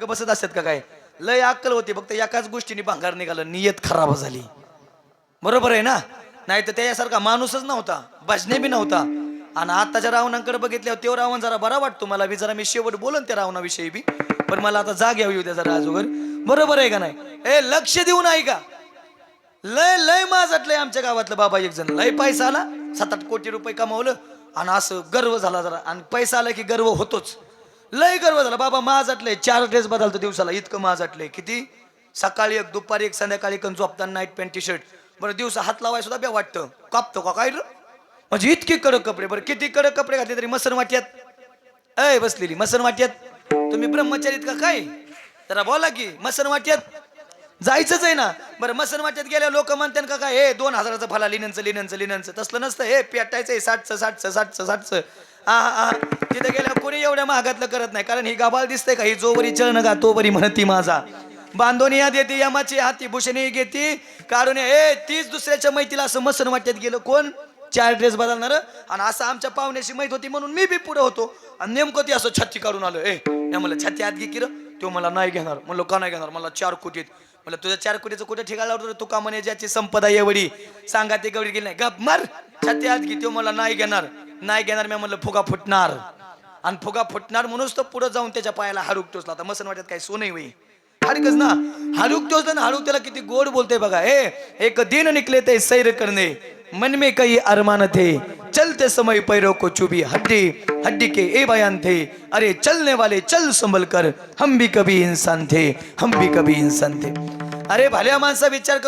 ग बसत असतात का काय? लय अक्कल होती फक्त एकाच गोष्टीने भांगार निघालं नियत खराब झाली. बरोबर आहे ना? नाही तर त्याच्यासारखा माणूसच नव्हता भजने बी नव्हता. आणि आताच्या रावणांकडे बघितल्यावर तेव्हा रावण जरा बरा वाटतो मला बी जरा मी शेवट बोलन त्या रावणाविषयी बी. पण मला आता जाग यावी उद्या जरा अजून. बरोबर आहे का नाही? ए लक्ष देऊन ऐका. लय लय माझातलंय आमच्या गावातलं बाबा एक जण लय पैसा आला सात आठ कोटी रुपये कमावलं आणि असं गर्व झाला जरा. आणि पैसा आला की गर्व होतोच. लय गर्व झाला. बाबा माझातलंय चार ड्रेस बदलतो दिवसाला. इतकं माझातलंय किती? सकाळी एक दुपारी एक संध्याकाळी एक झोपताना नाईट पॅन्ट टी शर्ट बरं दिवसा हात लावाय सुद्धा बे वाटतं. कापतो का काय म्हणजे इतके कडक कपडे. बरं किती कडक कपडे घातले तरी मसन वाट्यात? अय बसलेली. मसन वाट्यात? तुम्ही ब्रह्मचारीत का काय? जरा बोला की मसन वाट्यात? जायचंच आहे ना. बरं मसन वाट्यात गेल्या लोक म्हणतात का काय हे दोन हजाराचं फला लिननचं लिननचं लिननचं. तसलं नसतं. हे पेटायचं आहे साठचं साठचं साठचं साठचं. हा हा तिथे गेल्या कोणी एवढ्या महागातलं करत नाही. कारण ही गाबाळ दिसते का? ही जोवरी चरण गा तोवरी म्हणती माझा. बांधोनी या देते यमाची हाती भूषणी घेती. काढून ए तीच दुसऱ्याच्या मैतीला असं मसन वाटत गेलं. कोण? चार ड्रेस बदलणार. आणि असं आमच्या पाहुण्याशी माहीत होती म्हणून मी बी पुढे होतो. आणि नेमकं ती असं छत्ती काढून आलो. ए या मला छत्ती आत घे की तो मला नाही घेणार. म्हणलं का नाही घेणार? मला चार कोटीत. म्हणलं तुझ्या चार कोटीचं कुठे ठिकाण लावतो तू का म्हणे ज्याची संपदा एवढी. सांगा ते गवडी गेली नाही. गप मार. छत्ती आत घे. तो मला नाही घेणार. नाही घेणार मी म्हणलं फुगा फुटणार. आणि फुगा फुटणार म्हणूनच तो पुढे जाऊन त्याच्या पायाला हाडूक टोचला. आता मसन वाटत काही सोनही होई. हरकच ना. हाडूक टोचलं ना हाडूक त्याला किती गोड बोलते बघा. हे एक दिन निकले ते सैर करणे. मन में कई अरमान थे. चलते समय पैरों को चुभी हड्डी. हड्डी के ए बयान थे. अरे चलने वाले चल संभल कर. हम भी कभी इंसान थे. हम भी कभी इंसान थे. अरे भल्या माणसा विचार कर